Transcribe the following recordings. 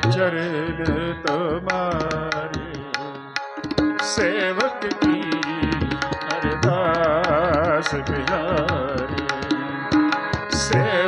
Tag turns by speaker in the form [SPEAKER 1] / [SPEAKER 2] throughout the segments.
[SPEAKER 1] ਚਰਨ ਤੁਮਾਰੇ ਸੇਵਕ ਕੀ ਅਰਦਾਸ ਬਿਹਾਰੀ ਸੇਵਕ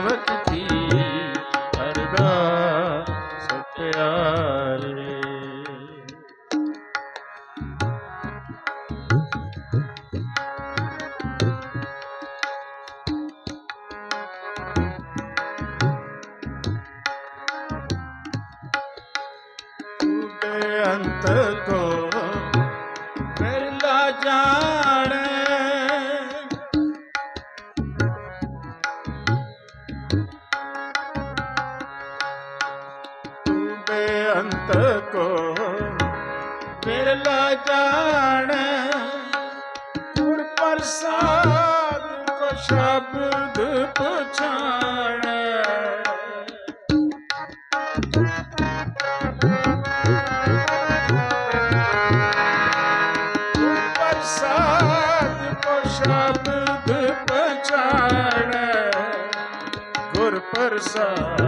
[SPEAKER 1] ਜਾਣੇ। ਗੁਰ ਪ੍ਰਸਾਦ ਕੋ ਸ਼ਬਦ ਪਛਾਣੇ। ਪ੍ਰਸਾਦ ਕੋ ਸ਼ਬਦ ਪਛਾਣੈ। ਗੁਰ ਪ੍ਰਸਾਦ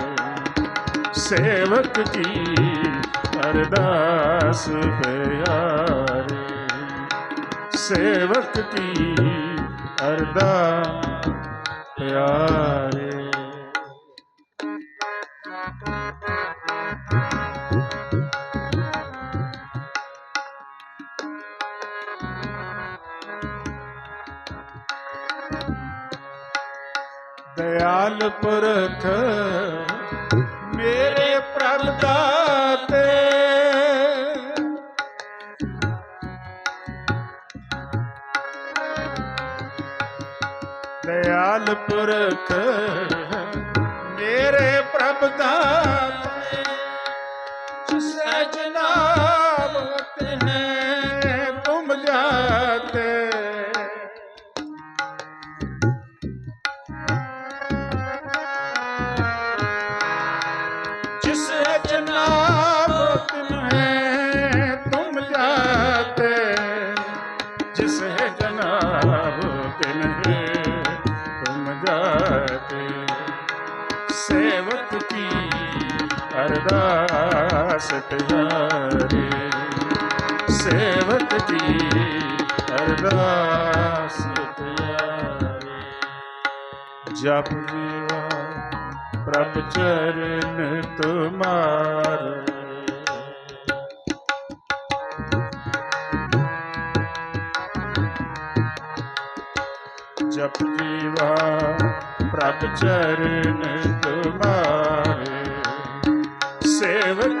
[SPEAKER 1] ਸੇਵਕ ਕੀ ਅਰਦਾਸ ਪਿਆਰੇ। ਸੇਵਕ ਕੀ ਅਰਦਾਸ ਪਿਆਰੇ। ਦਇਆਲ ਪਰਖ ਮੇਰੇ ਪ੍ਰਭ ਦਾਤੇ। ਦਇਆਲ ਪੁਰਖ ਮੇਰੇ ਪ੍ਰਭ ਦਾਤੇ। ਜਿਸ ਜਨਾਬ ਪਟਿਆਰੇ ਸੇਵਕ ਜੀ ਅਰਦਾਸ ਪਿਆਰੇ ਜਪ ਜੀਵਾ ਪ੍ਰਭ ਚਰਨ ਤੁਮਾਰ ਜਪ ਜੀਵਾ ਪ੍ਰਭ ਚਰਨ ਤੁਮਾਰ ਸੇਵਕ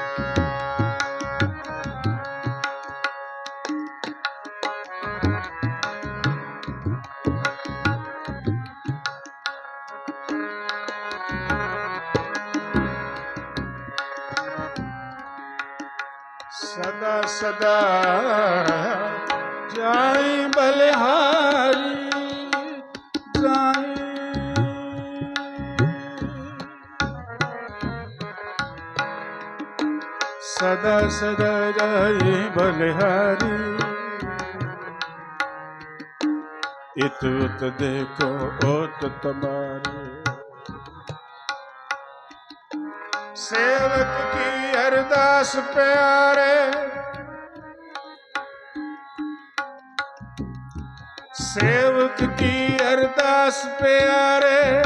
[SPEAKER 1] ਸਦਾ ਸਦਾ ਜਾਈ ਬਲਿਹਾਰੀ ਜਾਈ ਸਦਾ ਸਦਾ ਜਾਈ ਬਲਿਹਾਰੀ ਇਤ ਉਤ ਦੇਖੋ ਓਤ ਤਮਾਰੇ ਸੇਵਕ ਕੀ ਅਰਦਾਸ ਸੇਵਕ ਕੀ ਅਰਦਾਸ ਪਿਆਰੇ?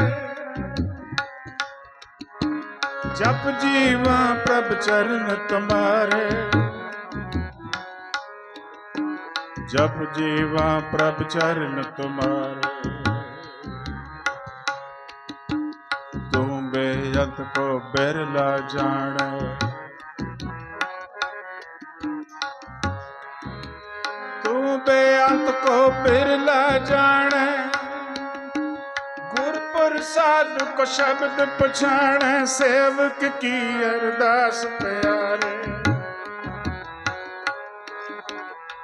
[SPEAKER 1] ਜਪ ਜੀਵਾ ਪ੍ਰਭ ਚਰਨ ਤੁਮਾਰੇ ਜਪ ਜੀਵਾ ਪ੍ਰਭ ਚਰਨ ਤੁਮਾਰੇ ਤੂੰ ਬੇਅੰਤ ਕੋ ਬਿਰਲਾ ਜਾਣੈ। ਬੇਅੰਤ ਕੋ ਬਿਰਲਾ ਜਾਣੈ। ਗੁਰ ਪ੍ਰਸਾਦ ਕੋ ਸ਼ਬਦ ਪਛਾਣੈ, ਸੇਵਕ ਕੀ ਅਰਦਾਸ ਪਿਆਰੇ।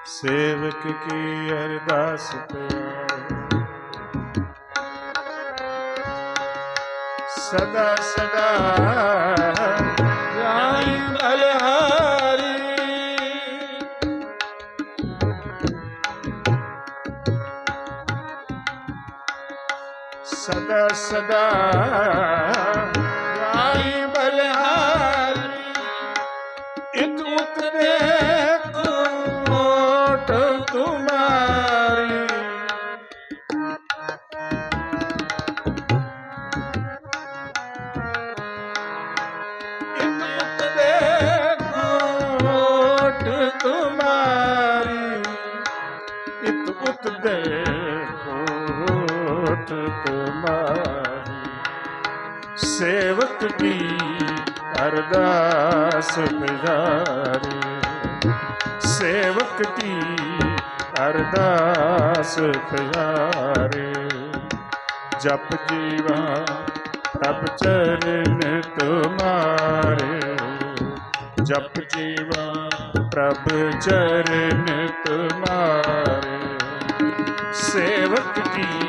[SPEAKER 1] ਸੇਵਕ ਕੀ ਅਰਦਾਸ ਪਿਆਰੇ। ਸਦਾ ਸਦਾ ਸਦਾ ਸਦਾ। ਜਾਈ ਓਟ ਸੇਵਕ ਕੀ ਅਰਦਾਸ ਪਿਆਰੇ ਸੇਵਕ ਕੀ ਅਰਦਾਸ ਪਿਆਰੇ ਜਪ ਜੀਵਾ ਪ੍ਰਭ ਚਰਨ ਤੁਮਾਰੇ। ਜਪ ਜੀਵਾ ਪ੍ਰਭ ਚਰਨ ਤੁਮਾਰੇ। ਸੇਵਕ ਕੀ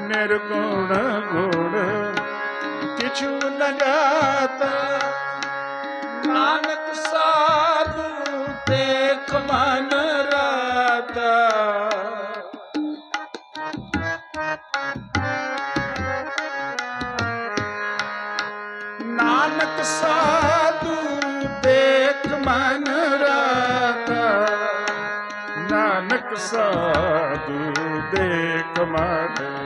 [SPEAKER 1] ਨਿਰਗੁਣ ਗੁਣ ਕਿਛੂ ਨ ਜਾਤਾ। ਨਾਨਕ ਸਾਧੂ ਦੇਖ ਮਨ ਰਾਤਾ। ਨਾਨਕ ਸਾਧੂ ਦੇਖ ਮਨ ਰਾਤਾ। ਨਾਨਕ ਸਾਧੂ ਦੇਖ ਮਨ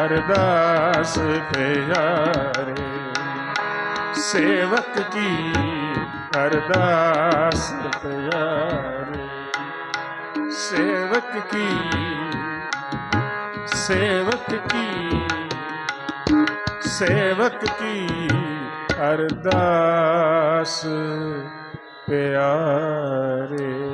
[SPEAKER 1] ਅਰਦਾਸ ਪਿਆਰੇ ਸੇਵਕ ਕੀ ਅਰਦਾਸ ਪਿਆਰੇ ਸੇਵਕ ਕੀ ਸੇਵਕ ਕੀ ਸੇਵਕ ਕੀ ਅਰਦਾਸ ਪਿਆਰੇ